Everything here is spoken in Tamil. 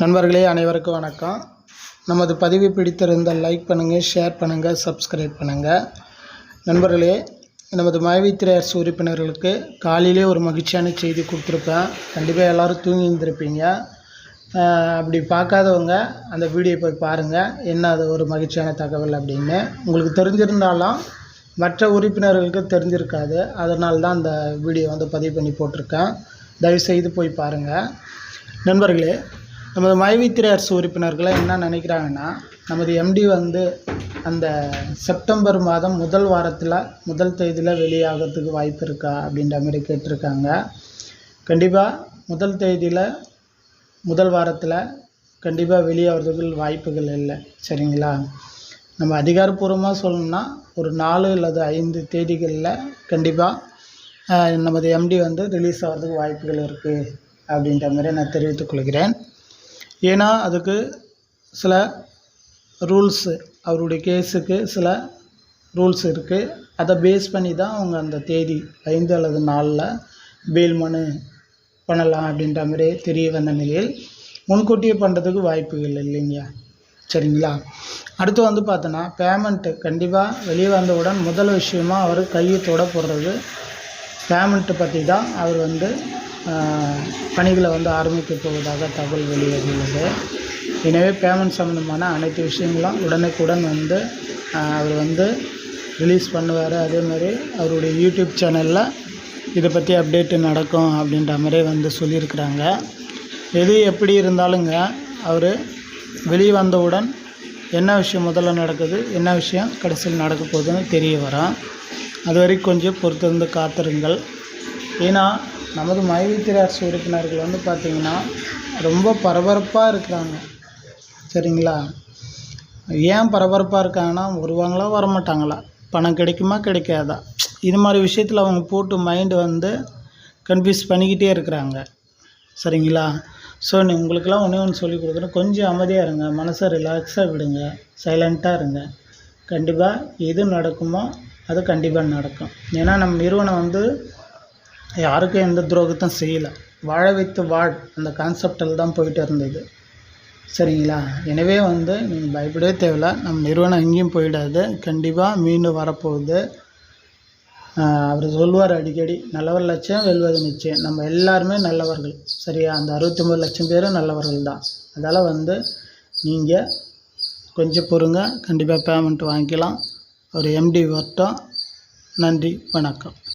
நண்பர்களே அனைவருக்கும் வணக்கம். நமது பதிவு பிடித்திருந்தால் லைக் பண்ணுங்கள் ஷேர் பண்ணுங்கள் சப்ஸ்கிரைப் பண்ணுங்கள் நண்பர்களே நமது மயவித்திரையரசு உறுப்பினர்களுக்கு காலையிலே ஒரு மகிழ்ச்சியான செய்தி கொடுத்துருப்பேன். கண்டிப்பாக எல்லோரும் தூங்கி இருந்திருப்பீங்க அப்படி பார்க்காதவங்க அந்த வீடியோ போய் பாருங்கள் என்ன அது ஒரு மகிழ்ச்சியான தகவல் அப்படின்னு. உங்களுக்கு தெரிஞ்சிருந்தாலும் மற்ற உறுப்பினர்களுக்கு தெரிஞ்சிருக்காது. அதனால தான் அந்த வீடியோ வந்து பதிவு பண்ணி போட்டிருக்கேன். தயவுசெய்து போய் பாருங்கள் நண்பர்களே நமது மைவித்திரை அரசு உறுப்பினர்களை என்ன நினைக்கிறாங்கன்னா நமது எம்டி வந்து அந்த செப்டம்பர் மாதம் முதல் வாரத்தில் முதல் தேதியில் வெளியாகிறதுக்கு வாய்ப்பு இருக்கா அப்படின்ற மாதிரி கேட்டிருக்காங்க. கண்டிப்பாக முதல் தேதியில் முதல் வாரத்தில் கண்டிப்பாக வெளியாகிறதுக்கு வாய்ப்புகள் இல்லை. சரிங்களா? நம்ம அதிகாரப்பூர்வமாக சொல்லணும்னா ஒரு நாலு அல்லது ஐந்து தேதிகளில் கண்டிப்பாக நமது எம்டி வந்து ரிலீஸ் ஆகிறதுக்கு வாய்ப்புகள் இருக்குது அப்படின்ற மாதிரி நான் தெரிவித்துக் கொள்கிறேன். ஏன்னா அதுக்கு சில ரூல்ஸு அவருடைய கேஸுக்கு சில ரூல்ஸ் இருக்குது அதை பேஸ் பண்ணி தான் அவங்க அந்த தேதி ஐந்து அல்லது நாளில் பெயில் மனு பண்ணலாம் அப்படின்ற மாதிரி தெரிய வந்த நிலையில் முன்கூட்டியே பண்ணுறதுக்கு வாய்ப்புகள் இல்லைங்க சரிங்களா? அடுத்து வந்து பார்த்தோன்னா பேமெண்ட்டு கண்டிப்பாக வெளியே வந்தவுடன் முதல் விஷயமாக அவர் கையை தொட போடுறது. பேமெண்ட்டு பற்றி தான் அவர் வந்து பணிகளை வந்து ஆரம்பிக்கப் போவதாக தகவல் வெளியாகியுள்ளது எனவே பேமெண்ட் சம்மந்தமான அனைத்து விஷயங்களும் உடனுக்குடன் வந்து அவர் வந்து ரிலீஸ் பண்ணுவார். அதே மாதிரி அவருடைய யூடியூப் சேனலில் இதை பற்றி அப்டேட்டு நடக்கும் அப்படின்ற மாதிரி வந்து சொல்லியிருக்கிறாங்க. எது எப்படி இருந்தாலுங்க அவர் வெளியே வந்தவுடன் என்ன விஷயம் முதல்ல நடக்குது என்ன விஷயம் கடைசியில் நடக்க போகுதுன்னு தெரிய வரும். அது வரைக்கும் கொஞ்சம் பொறுத்திருந்து காத்திருங்கள். ஏன்னா நமது மைவித்திரை அரசு உறுப்பினர்கள் வந்து பார்த்திங்கன்னா ரொம்ப பரபரப்பாக இருக்கிறாங்க. சரிங்களா? ஏன் பரபரப்பாக இருக்காங்கன்னா வருவாங்களா வரமாட்டாங்களா? பணம் கிடைக்குமா கிடைக்காதா? இது மாதிரி விஷயத்தில் அவங்க போட்டு மைண்டு வந்து கன்ஃபியூஸ் பண்ணிக்கிட்டே இருக்கிறாங்க. சரிங்களா? ஸோ நீ உங்களுக்கெல்லாம் ஒன்றே ஒன்று சொல்லி கொடுக்குறேன். கொஞ்சம் அமைதியாக இருங்க. மனசை ரிலாக்ஸாக விடுங்க. சைலண்ட்டாக இருங்க. கண்டிப்பாக எது நடக்குமோ அது கண்டிப்பாக நடக்கும். ஏன்னா நம்ம நிறுவனம் வந்து யாருக்கும் எந்த துரோகத்தையும் செய்யலை. வாழ வைத்து வாழ். அந்த கான்செப்டில் தான் போயிட்டு இருந்தது. சரிங்களா? எனவே வந்து நீங்கள் பயப்படவே தேவையில்ல. நம்ம நிறுவனம் எங்கேயும் போயிடாது. கண்டிப்பாக மீண்டும் வரப்போகுது. அவர் சொல்லுவார் அடிக்கடி நல்லவர் லட்சம் வெல்வது நிச்சயம். நம்ம எல்லாருமே நல்லவர்கள். சரியா? அந்த அறுபத்தொம்பது லட்சம் பேரும் நல்லவர்கள் தான். அதால் வந்து நீங்கள் கொஞ்சம் பொறுங்க. கண்டிப்பாக பேமெண்ட் வாங்கிக்கலாம். ஒரு எம்டி வரட்டும் நன்றி வணக்கம்.